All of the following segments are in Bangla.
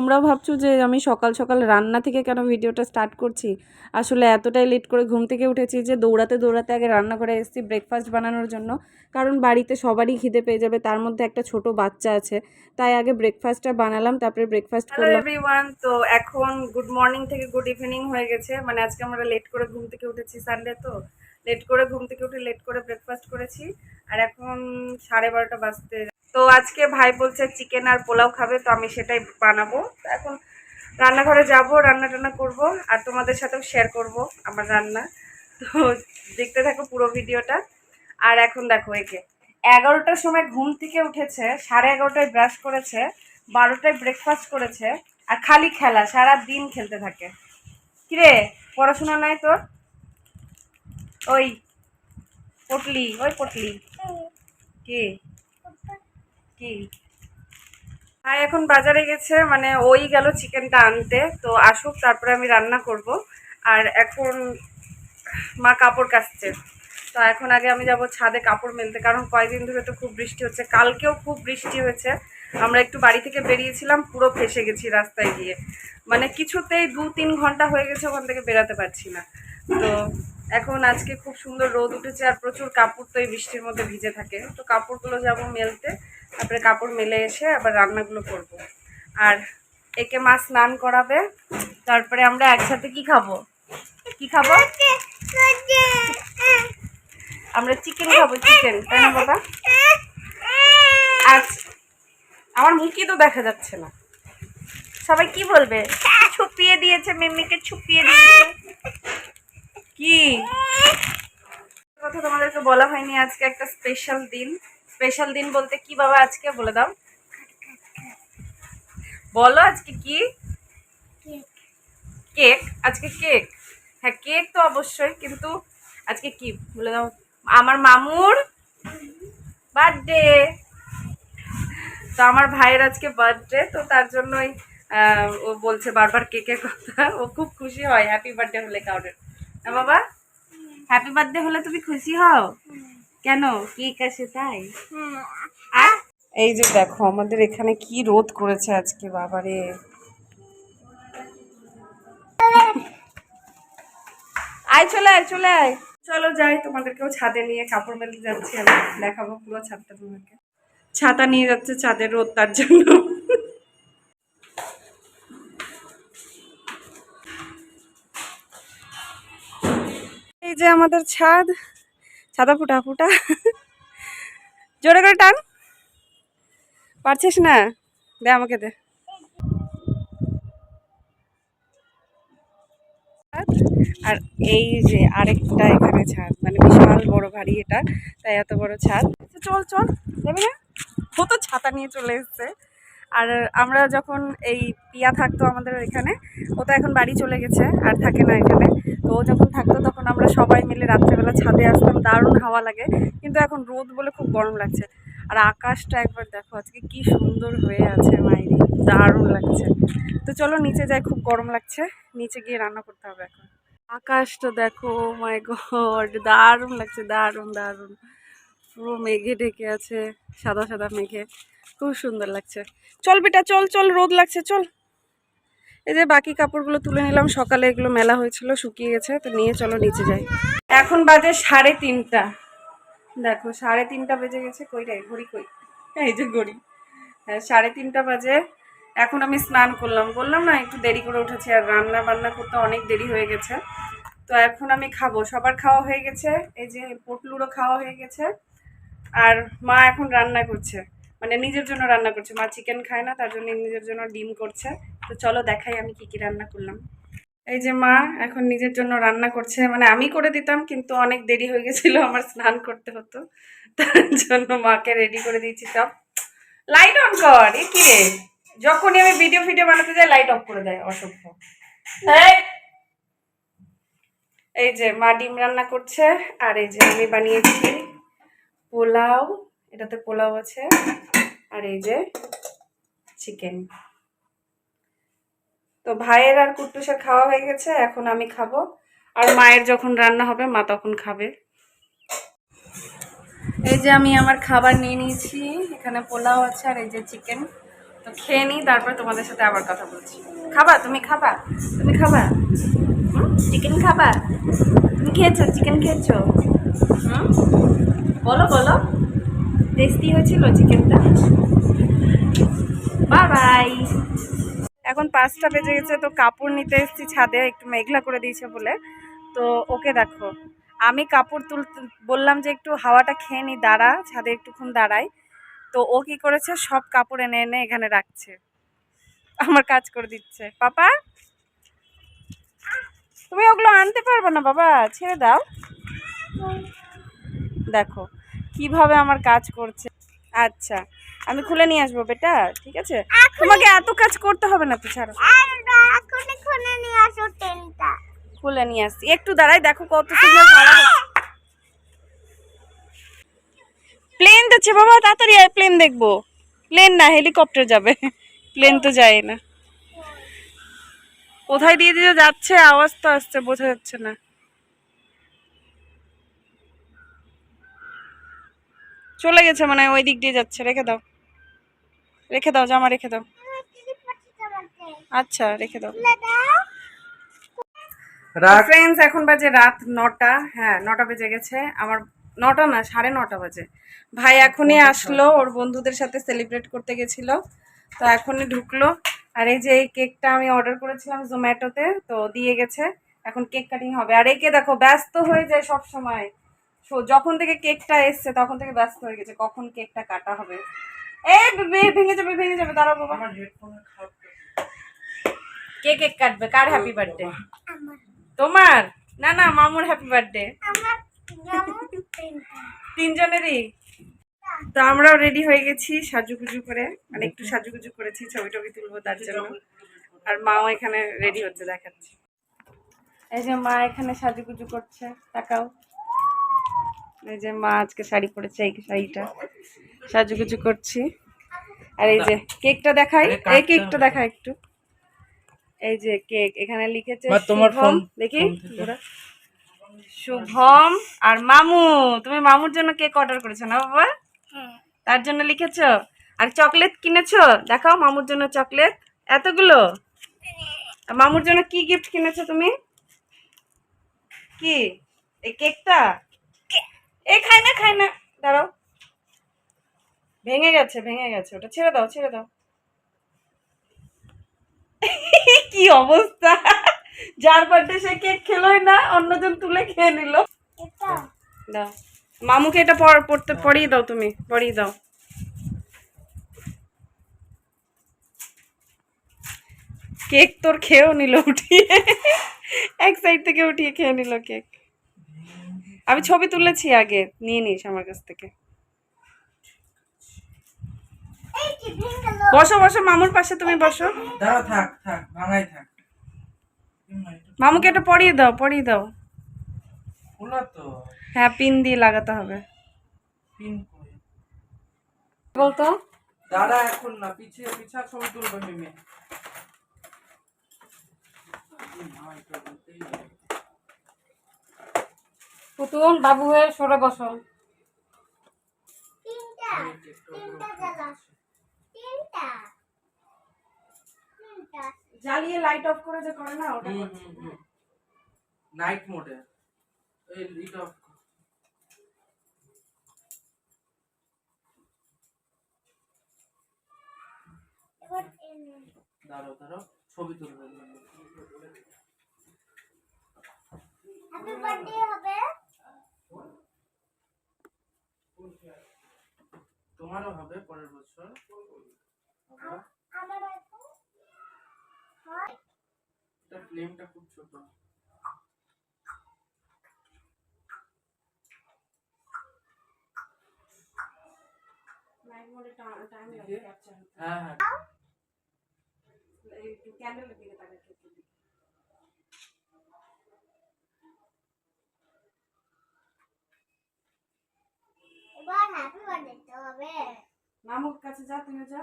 তোমরা ভাবছ যে আমি সকাল সকাল রান্না থেকে কেন ভিডিওটা স্টার্ট করছি? আসলে এতটাই লেট করে ঘুম থেকে উঠেছি যে দৌড়াতে দৌড়াতে আগে রান্না করে এসেছি ব্রেকফাস্ট বানানোর জন্য। কারণ বাড়িতে সবারই খিদে পেয়ে যাবে তার মধ্যে একটা ছোট বাচ্চা আছে। তাই আগে ব্রেকফাস্টটা বানালাম তারপরে ব্রেকফাস্ট করলাম। এভরিওয়ান তো এখন গুড মর্নিং থেকে গুড ইভিনিং হয়ে গেছে। মানে আজকে আমরা লেট করে ঘুম থেকে উঠেছি সানডে তো। লেট করে ঘুম থেকে উঠে লেট করে ব্রেকফাস্ট করেছি। আর এখন সাড়ে বারোটা বাজতে তো আজকে ভাই বলছে চিকেন আর পোলাও খাবে তো আমি সেটাই বানাবো। তো এখন রান্নাঘরে যাব রান্না টান্না করব আর তোমাদের সাথেও শেয়ার করব আমার রান্না। তো দেখতে থাকো পুরো ভিডিওটা। আর এখন দেখো একে এগারোটার সময় ঘুম থেকে উঠেছে সাড়ে এগারোটায় ব্রাশ করেছে বারোটায় ব্রেকফাস্ট করেছে আর খালি খেলা সারা দিন খেলতে থাকে। কিরে পড়াশোনা নাই তোর? ওই পটলি ওই পটলি। কি? কি? আর এখন বাজারে গেছে মানে ওই গেল চিকেনটা আনতে। তো আসুক, তারপরে আমি রান্না করব। আর এখন মা কাপড় কাচছে। তো এখন আগে আমি যাব ছাদে কাপড় মেলতে, কারণ কয়েকদিন ধরে তো খুব বৃষ্টি হচ্ছে। কালকেও খুব বৃষ্টি হয়েছে। আমরা একটু বাড়ি থেকে বেরিয়েছিলাম, পুরো ফেসে গেছি রাস্তায় গিয়ে। মানে কিছুতেই দু তিন ঘণ্টা হয়ে গেছে, ওখান থেকে বেরাতে পারছি না। তো এখন আজকে খুব সুন্দর রোদ উঠেছে, আর প্রচুর কাপড় তো এই বৃষ্টির মধ্যে ভিজে থাকে। তো কাপড়গুলো যাব মেলতে। তারপরে কাপড় মেলে এসে আবার রান্নাগুলো করব। আর একে মা স্নান করাবে, তারপরে আমরা একসাথে কি খাব? কি খাব? আমরা চিকেন খাব চিকেন তাই না বাবা? আচ্ছা আমার মুখই তো দেখা যাচ্ছে না। সবাই কি বলবে? ছুপিয়ে দিয়েছে মিমিকে ছুপিয়ে দিয়েছে। কি? কথা তোমাদেরকে বলা হয়নি আজকে একটা স্পেশাল দিন। স্পেশাল দিন বলতে কি বাবা আজকে বলে দাও? বলো আজকে কি? কেক। আজকে কেক। হ্যাঁ কেক তো অবশ্যই, কিন্তু আজকে কি বলে দাও? আমার মামুর বার্থডে। তো আমার ভাইয়ের আজকে বার্থডে, তো তার জন্যই ও বলছে বারবার কেকের কথা। ও খুব খুশি হয়, হ্যাপি বার্থডে হলে কাউরের। বাবা? হ্যাপি বার্থডে হলে তুমি খুশি হও? কেন? কেক আসে তাই? আর এই যে দেখো আমাদের এখানে কি রোদ করেছে আজকে বাবারে। আয় চলে আয় চলে আয়। চলো যাই তোমাদেরকেও ছাদে নিয়ে কাপড় মেলে যাচ্ছি আমি। দেখাবো পুরো ছাদটা তোমাকে। ছাতা নিয়ে যাচ্ছে ছাদের রোদ তার জন্য। এই যে আমাদের ছাদ। ছাদা ফুটা ফুটা। জোরে করে টান। পারছিস না? দে আমাকে দে। আর এই যে আরেকটা এখানে ছাদ মানে বিশাল বড় ভারী এটা তাই এত বড় ছাদ। আচ্ছা, চল চল যাবি না? ও তো ছাতা নিয়ে চলে এসছে। আর আমরা যখন এই পিয়া থাকতো আমাদের এখানে ও তো এখন বাড়ি চলে গেছে আর থাকে না এখানে। তো যখন থাকতো তখন আমরা সবাই মিলে রাত্রেবেলা ছাদে আসতাম, দারুণ হাওয়া লাগে। কিন্তু এখন রোদ বলে খুব গরম লাগছে। আর আকাশটা একবার দেখো, আজকে কি সুন্দর হয়ে আছে মাইরি, দারুণ লাগছে। তো চলো নিচে যাই, খুব গরম লাগছে। নিচে গিয়ে রান্না করতে হবে এখন। আকাশটা দেখো মাই গড দারুণ লাগছে, দারুণ দারুণ। পুরো মেঘে ঢেকে আছে, সাদা সাদা মেঘে। খুব সুন্দর লাগছে। চল বেটা, চল চল, রোদ লাগছে, চল। এই যে বাকি কাপড়গুলো তুলে নিলাম, সকালে এগুলো মেলা হয়েছিল, শুকিয়ে গেছে, তো নিয়ে চলো নিচে যাই। এখন বাজে সাড়ে তিনটা। দেখো, সাড়ে তিনটা বেজে গেছে, কই রে, ঘড়ি কই? এই যে ঘড়ি। হ্যাঁ সাড়ে তিনটা বাজে। এখন আমি স্নান করলাম। বললাম না, একটু দেরি করে উঠেছি, আর রান্না বান্না করতে অনেক দেরি হয়ে গেছে। তো এখন আমি খাব। সবার খাওয়া হয়ে গেছে, এই যে পটলুরও খাওয়া হয়ে গেছে, আর মা এখন রান্না করছে। মানে নিজের জন্য রান্না করছে। মা চিকেন খায় না, তার জন্য নিজের জন্য ডিম করছে। তো চলো দেখাই আমি কি কি রান্না করলাম। এই যে মা এখন নিজের জন্য রান্না করছে। মানে আমি করে দিতাম, কিন্তু অনেক দেরি হয়ে গেছিল আমার স্নান করতে হতো। তার জন্য মাকে রেডি করে দিয়েছি সব। লাইট অন কর, এ কি রে? যখনই আমি ভিডিও ভিডিও বানাতে যাই লাইট অফ করে দেয় অসভ্য! এই যে মা ডিম রান্না করছে, আর এই যে আমি বানিয়েছি পোলাও এটাতে পোলাও আছে। আর এই যে চিকেন তো ভাইয়ের আর কুট্টুসের খাওয়া হয়ে গেছে, এখন আমি খাব। আর মায়ের যখন রান্না হবে, মা তখন খাবে। এই যে আমি আমার খাবার নিয়ে নিয়েছি, এখানে পোলাও আছে আর এই যে চিকেন তো খেয়ে নিই, তারপর তোমাদের সাথে আবার কথা বলছি। খাবা? তুমি খাবা? তুমি খাবা? চিকেন খাবা? তুমি খেয়েছো? চিকেন খেয়েছো? হুম? বলো বলো। টেস্টি হয়েছিল চিকেনটা বাই এখন পাঁচটা বেজে গেছে, তো কাপড় নিতে এসেছি ছাদে, একটু মেঘলা করে দিয়েছে বলে। তো ওকে দেখো, আমি কাপড় তুলতে, বললাম যে একটু হাওয়াটা খেয়ে নি, দাঁড়া, ছাদে একটুক্ষণ দাঁড়াই। তো ও কি করেছে, সব কাপড় এনে এনে এখানে রাখছে। আমার কাজ করে দিচ্ছে। পাপা, তুমি ওগুলো আনতে পারবে না বাবা, ছেড়ে দাও। দেখো কীভাবে আমার কাজ করছে? আচ্ছা আমি খুলে নিয়ে আসব বেটা ঠিক আছে? তোমাকে এত কাজ করতে হবে না তো ছাড়ো। খুলে নিয়ে আসো টেনটা খুলে নিয়ে আসছি। একটু দাঁড়াই দেখো কত সুন্দর প্লেন যাচ্ছে বাবা তাড়াতাড়ি আয় প্লেন দেখব। প্লেন না হেলিকপ্টার যাবে। প্লেন তো যায় না। কোথায় দিয়ে দিয়ে যাচ্ছে? আওয়াজ তো আসছে বোঝা যাচ্ছে না। চলে গেছে মানে ওই দিক দিয়ে যাচ্ছে রেখে দাও। রেখে দাও জামা রেখে দাও। আচ্ছা রেখে দাও। ফ্রেন্ডস এখন বাজে রাত নটা হ্যাঁ নটা বেজে গেছে। আমার নটা না সাড়ে নটা বাজে। ভাই এখনই আসলো ওর বন্ধুদের সাথে সেলিব্রেট করতে গেছিল। তো এখনই ঢুকলো। আর এই যে এই কেকটা আমি অর্ডার করেছিলাম জোম্যাটোতে তো দিয়ে গেছে। এখন কেক কাটিং হবে। আর একে দেখো ব্যস্ত হয়ে যায় সব সময়। যখন থেকে কেকটা এসছে তখন থেকে ব্যস্ত হয়ে গেছে কখন কেকটা কাটা হবে। এই বে- ভেঙে যাবে ভেঙে যাবে দাঁড়াও বাবা। আমার কে কেক কাটবে? কার হ্যাপি বার্থডে তোমার? না না মামুর হ্যাপি বার্থডে তিনজনেরই। তো আমরাও রেডি হয়ে গেছি সাজুগুজু করে। মানে একটু সাজুগুজু করেছি ছবি টবি তুলবো তার জন্য। আর মাও এখানে রেডি হচ্ছে দেখাচ্ছি। এই যে মা এখানে সাজুগুজু করছে তাকাও। এই যে মা আজকে শাড়ি পরেছে এই শাড়িটা সাজুগুজু করছি। আর এই যে কেকটা দেখাই এই কেকটা। দেখা একটু। এই যে কেক এখানে লিখেছে তোমার শুভম। ফোন- দেখি। শুভম আর মামু তুমি মামুর জন্য কেক অর্ডার করেছ না বাবা? তার জন্য লিখেছো? আর চকলেট কিনেছো? দেখাও মামুর জন্য চকলেট এতগুলো? মামুর জন্য কি গিফট কিনেছো তুমি? কি? এই কেকটা? এ খাই না খাই না। দাঁড়াও। ভেঙে গেছে ভেঙে গেছে। ওটা ছেড়ে দাও ছেড়ে দাও। কি অবস্থা? যার বার্থডে সে কেক খেলোই না অন্যজন তুলে খেয়ে নিল। দাও। মামুকে এটা পর- পড়তে পড়িয়ে দাও তুমি পড়িয়ে দাও। কেক তোর খেয়েও নিল উঠিয়ে। এক সাইড থেকে উঠিয়ে খেয়ে নিল কেক। আমি ছবি তুলেছি আগে নিয়ে নিস আমার কাছ থেকে। বসো বসো মামুর পাশে তুমি বসো। দাঁড়া থাক থাক ভাঙাই থাক। মামুকে এটা পরিয়ে দাও পরিয়ে দাও। তো। হ্যাঁ পিন দিয়ে লাগাতে হবে। পিন বলতো? দাঁড়া এখন না পিছিয়ে পিছা ছবি তুলবে মিমি মা, এটা বলতেই হবে। পুতুল বাবু হয়ে সরে বসো। তিনটা তিনটা জ্বালা। তিনটা। তিনটা। জ্বালিয়ে লাইট অফ করে যে করে না ওটা নাইট মোডে এই লিড অফ দাঁড়াও দাঁড়াও। ছবি তুলবে। হ্যাপি বার্থডে হবে তোমারও হবে পরের বছর। হয়। এটা ফ্লেমটা খুব ছোট। নাইট মোডে টাইম লাগে ক্যাপচার হ্যাঁ হ্যাঁ। একটু ক্যান্ডেলের দিকে তাকাই একটু দিকে। এবার হ্যাপি বার্থডে হবে। মামুর কাছে যা তুমি যা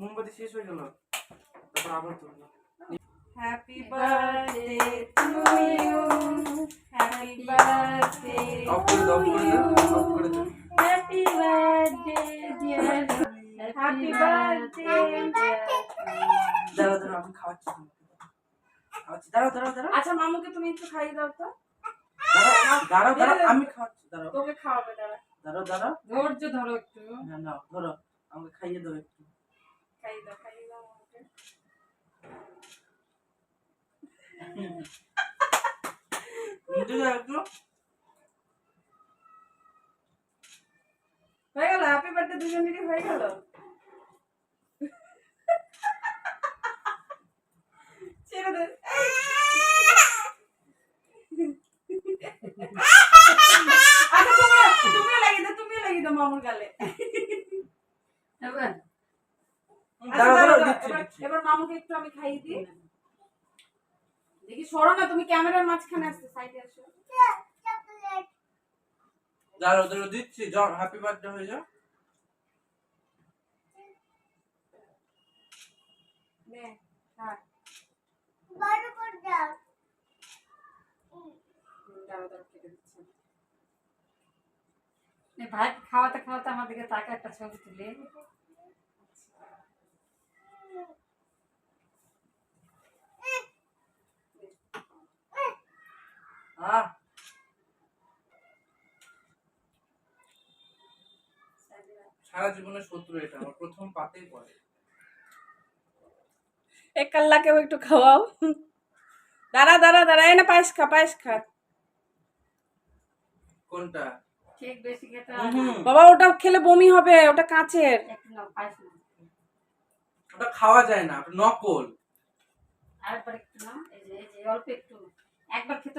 মোমবাতি শেষ হয়ে গেল। তারপর আবার তুললো happy birthday to you happy birthday off করে দাও অফ করে দাও অফ করে দাও। Happy birthday dear happy birthday আমি খাওয়াচ্ছি খাওয়াচ্ছি দাঁড়াও দাঁড়াও দাঁড়াও। আচ্ছা মামুকে তুমি একটু খাইয়ে দাও তো। আমি খাওয়াচ্ছি দাঁড়াও। তোকে খাওয়াবে দাঁড়া। দাঁড়াও দাঁড়াও। ধৈর্য ধরো একটু। না না ধরো। আমাকে খাইয়ে দাও একটু। খাইয়ে দাও খাইয়ে দাও মামুকে নিতে একটু। হয়ে গেল হ্যাপি বার্থডে দুজনেরই হয়ে গেল। ছেড়ে দে আচ্ছা তুমি তুমিও লাগিয়ে দাও মামুর গালে। আচ্ছা, এবার মামুকে একটু আমি খাইয়ে দিই। দেখি সরো না তুমি ক্যামেরার মাঝখানে আসছো সাইডে আসো। দাঁড়াও দাঁড়াও দিচ্ছি যাও হ্যাপি বার্থডে হয়ে যাও। নে হ্যাঁ বড় করে দাও। দাঁড়াও দাঁড়াও কেটে দিচ্ছি। ভাই খাওয়াতে খাওয়াতে আমার দিকে তাকে একটা ছবি তুলে। সারা জীবনের শত্রু এটা আমার প্রথম পাতেই পড়ে। এক কাল্লাকেও একটু খাওয়াও। দাঁড়া দাঁড়া দাঁড়া এনে পায়েস খা পায়েস খা। কোনটা? বাবা ওটা খেলে বমি হবে ওটা কাঁচের। ওটা খাওয়া যায় না ওটা নকল। আরেকবার একটু না এই যে এই যে অল্প একটু। একবার খেতে